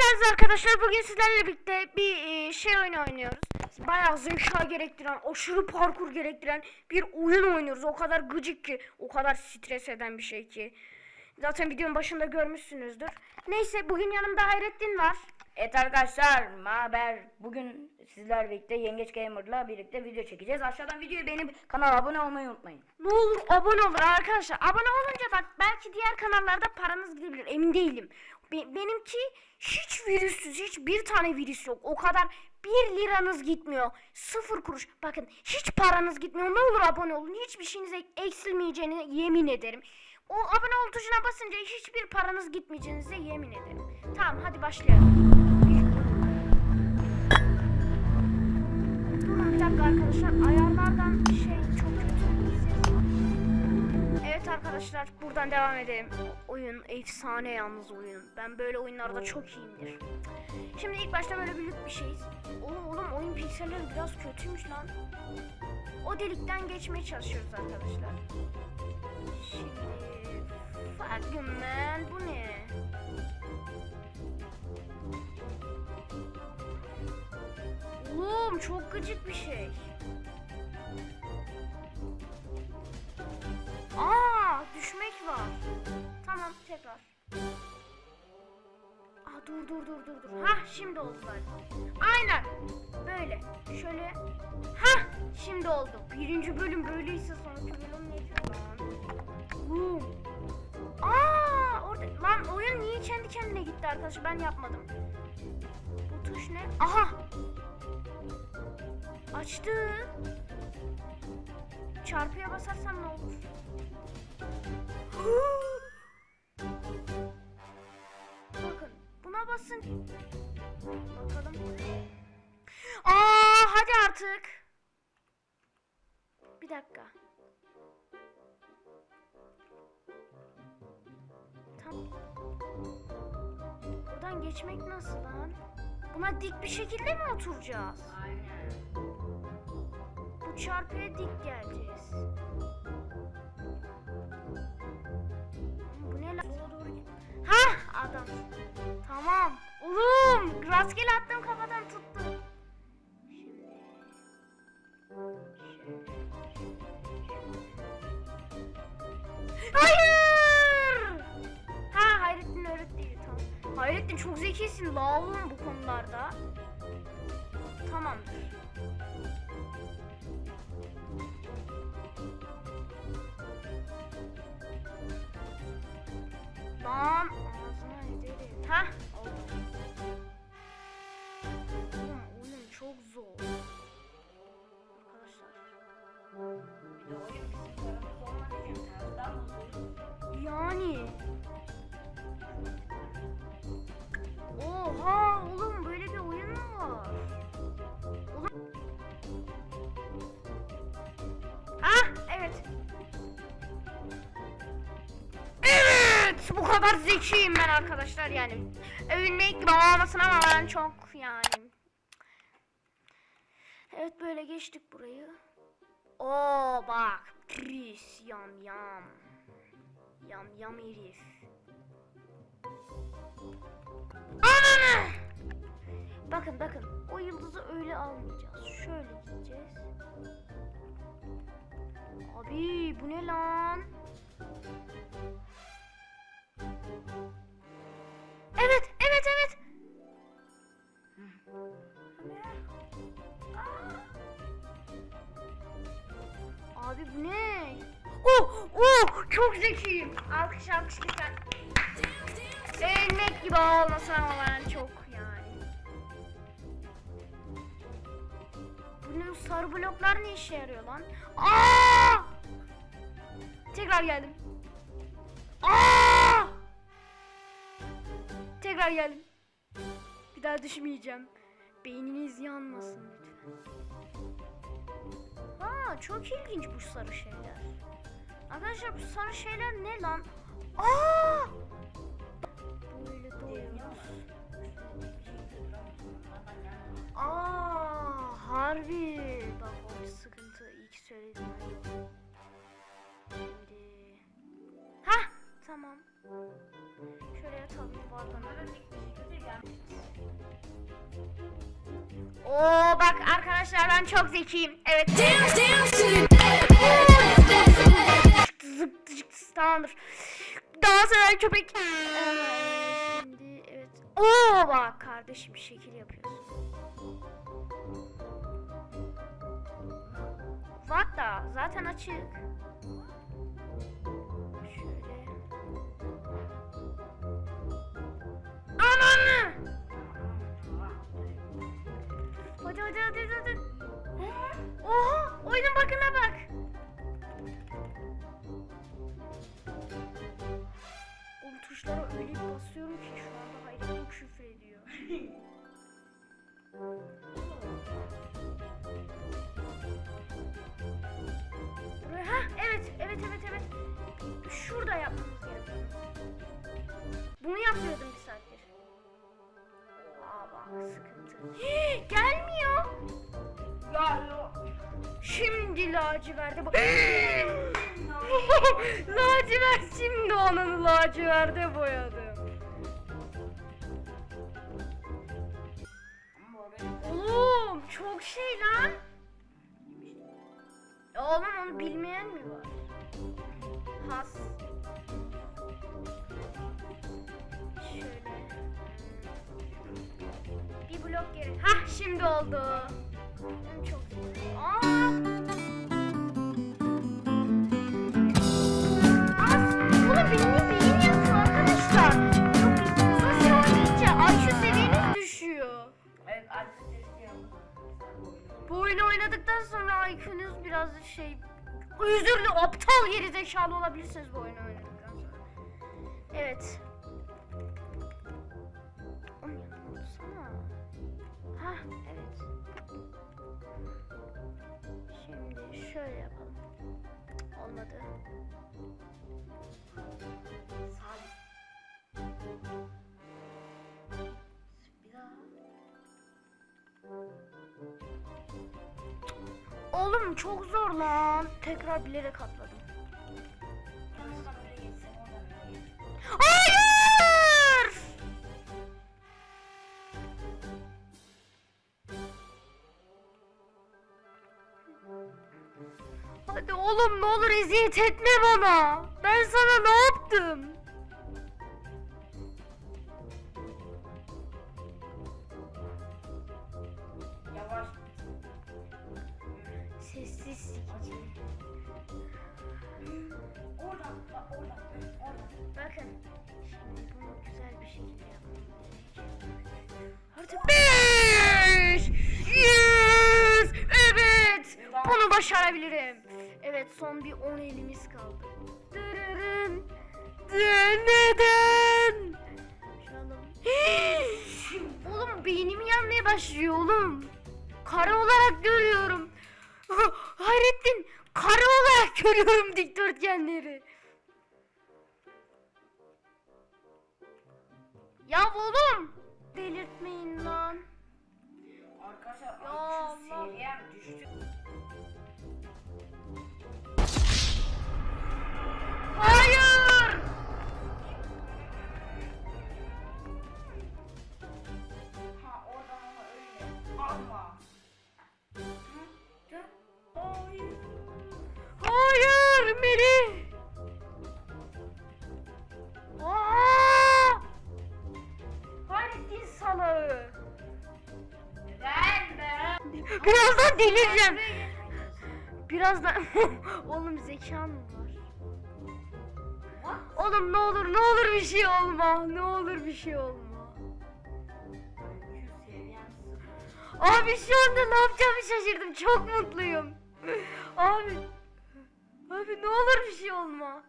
geldiniz arkadaşlar. Bugün sizlerle birlikte bir e, şey oyunu oynuyoruz. Bayağı zeka gerektiren, aşırı parkur gerektiren bir oyun oynuyoruz. O kadar gıcık ki, o kadar stres eden bir şey ki. Zaten videonun başında görmüşsünüzdür. Neyse bugün yanımda Hayrettin var. Evet arkadaşlar, haber? Bugün sizler birlikte Yengeç Gamer'la birlikte video çekeceğiz. Aşağıdan videoyu beğenip kanala abone olmayı unutmayın. Ne olur abone olun arkadaşlar. Abone olunca bak belki diğer kanallarda paranız gidebilir. Emin değilim. Be- benimki hiç virüsüz. Hiç bir tane virüs yok. O kadar bir liranız gitmiyor. Sıfır kuruş. Bakın hiç paranız gitmiyor. Ne olur abone olun. Hiçbir şeyiniz ek- eksilmeyeceğine yemin ederim. O abone ol tuşuna basınca hiçbir paranız gitmeyeceğinize yemin ederim. Tamam hadi başlayalım. Durun bir dakika arkadaşlar. Ayarlardan şey çok arkadaşlar buradan devam edelim. Oyun efsane yalnız oyun. Ben böyle oyunlarda çok iyiyimdir. Şimdi ilk başta böyle büyük bir şeyiz. Oğlum oğlum oyun pikselleri biraz kötüymüş lan. O delikten geçmeye çalışıyoruz arkadaşlar. Şimdi fuck you man bu ne? Oğlum çok gıcık bir şey. Aa tekrar. Aa dur dur dur dur dur. Hah şimdi oldu zaten. Aynen. Böyle. Şöyle. Hah şimdi oldu. Birinci bölüm böyleyse sonraki bölüm neydi lan? Boom. Aa orada lan oyun niye kendi kendine gitti arkadaşlar ben yapmadım. Bu tuş ne? Aha. Açtı. Çarpıya basarsam ne olur? Buna basın. Bakalım. Aa hadi artık. Bir dakika. Tam. Buradan geçmek nasıl lan? Buna dik bir şekilde mi oturacağız? Aynen. Bu çarpıya dik geleceğiz. Bu ne lan? Sola doğru git. Hah adam. Rastgele attım kafadan tuttum. Hayır. Ha Hayrettin öğretti. Tamam. Hayrettin çok zekisin la oğlum bu konularda. Tamamdır. Lan kadar zekiyim ben arkadaşlar yani. Övünmek olmasın ama ben çok yani. Evet böyle geçtik burayı. Oo bak pis yam yam. Yam yam herif. Ananı! Bakın bakın o yıldızı öyle almayacağız. Şöyle gideceğiz. Abi bu ne lan? Evet evet evet. Abi bu ne? Oh oh çok zekiyim. Alkış alkış lütfen. Ölmek gibi olmasın ama ben çok yani. Bu ne sarı bloklar ne işe yarıyor lan? Aa! Tekrar geldim. Tekrar geldim. Bir daha düşmeyeceğim. Beyniniz yanmasın lütfen. Ha çok ilginç bu sarı şeyler. Arkadaşlar bu sarı şeyler ne lan? Aa! Böyle doğuyoruz. Aa, harbi. Bak o sıkıntı. İyi ki söyledin. Şimdi. Hah, Tamam. Şöyle yatalım. Oo bak arkadaşlar ben çok zekiyim. Evet. Zıp zıp tamamdır. Daha sever köpek. Evet, şimdi evet. Oo bak kardeşim şekil yapıyorsun. What da zaten açık. Hah evet evet evet evet. Şurada yapmamız gerekiyor. Bunu yapıyordum bir saattir. Aa bak sıkıntı. Gelmiyor. Ya yok. Şimdi laciverde bak. lacivert şimdi onun laciverde boyadım. Çok şey lan. Oğlum onu bilmeyen mi var? Has. Şöyle. Bir blok geri. Hah şimdi oldu. Çok Bu oyunu oynadıktan sonra IQ'nuz biraz şey özürlü aptal geri zekalı olabilirsiniz bu oyunu oynadıktan sonra. Evet. Oğlum yanına otursana. Hah evet. Şimdi şöyle yapalım. Olmadı. Salih. Oğlum çok zor lan. Tekrar bilerek atladım. Hayır! Hadi oğlum ne olur eziyet etme bana. Ben sana ne yaptım? Oradan. Bakın. Şimdi bunu güzel bir şekilde yapmam. Artık beş! Yes! Evet! Bunu başarabilirim. Evet son bir 10 elimiz kaldı. Dırırın. Neden? Oğlum beynim yanmaya başlıyor oğlum. Kare olarak görüyorum. Hayrettin kare olarak görüyorum dikdörtgenleri. Ya oğlum delirtmeyin lan. Arkadaşlar Ya düştü. Melih. Aa! Hayrettin salağı. Neden be? Birazdan delireceğim. Birazdan oğlum zekan mı var? Oğlum ne olur ne olur bir şey olma. Ne olur bir şey olma. Abi şu anda ne yapacağımı şaşırdım. Çok mutluyum. Abi. Abi ne olur bir şey olma.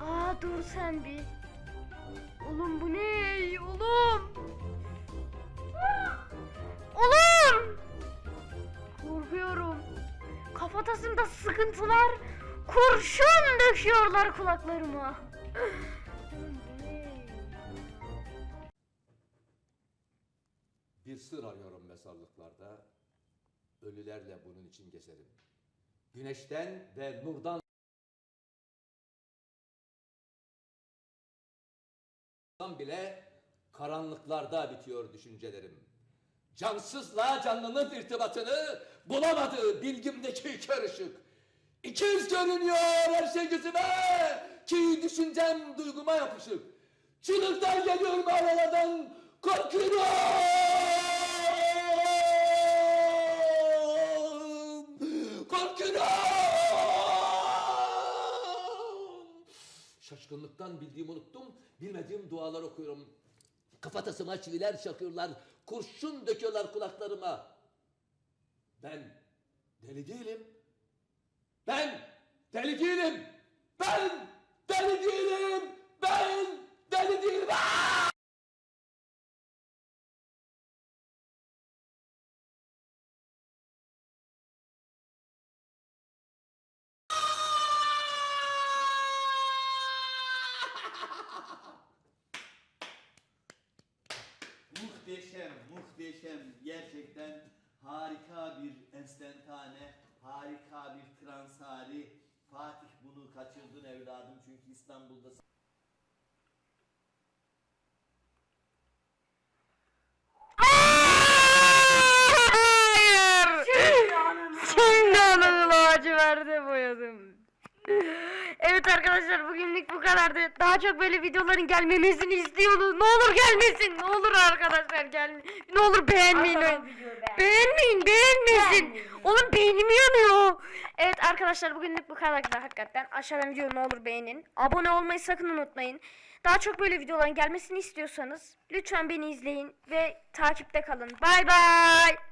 Aa dur sen bir. Oğlum bu ne? Oğlum. Oğlum. Korkuyorum. Kafatasında sıkıntılar. Kurşun döküyorlar kulaklarıma. Bir sır arıyorum mezarlıklarda. Ölülerle bunun için gezerim. güneşten ve nurdan bile karanlıklarda bitiyor düşüncelerim. Cansızla canlının irtibatını bulamadığı bilgimdeki kör ışık. İkiz görünüyor her şey gözüme ki düşüncem duyguma yapışık. Çığlıklar geliyor mağaralardan korkuyorum. Şaşkınlıktan bildiğimi unuttum, bilmediğim dualar okuyorum. Kafatasıma çiviler çakıyorlar, kurşun döküyorlar kulaklarıma. Ben deli değilim. Ben deli değilim. Ben deli değilim. Ben Muhteşem, muhteşem. Gerçekten harika bir enstantane, harika bir trans hali. Fatih bunu kaçırdın evladım çünkü İstanbul'da Hayır. Şimdi onu laciverde boyadım. Evet arkadaşlar bugünlük bu kadardı. Daha çok böyle videoların gelmemesini istiyorsunuz. Ne olur gelmesin. Ne olur arkadaşlar gelme. Ne olur beğenmeyin. Arkadan videoyu beğen. Beğenmeyin, beğenmesin. Beğenmeyin. Oğlum beynim yanıyor. Evet arkadaşlar bugünlük bu kadardı hakikaten. Aşağıdan videoyu ne olur beğenin. Abone olmayı sakın unutmayın. Daha çok böyle videoların gelmesini istiyorsanız lütfen beni izleyin ve takipte kalın. Bay bay.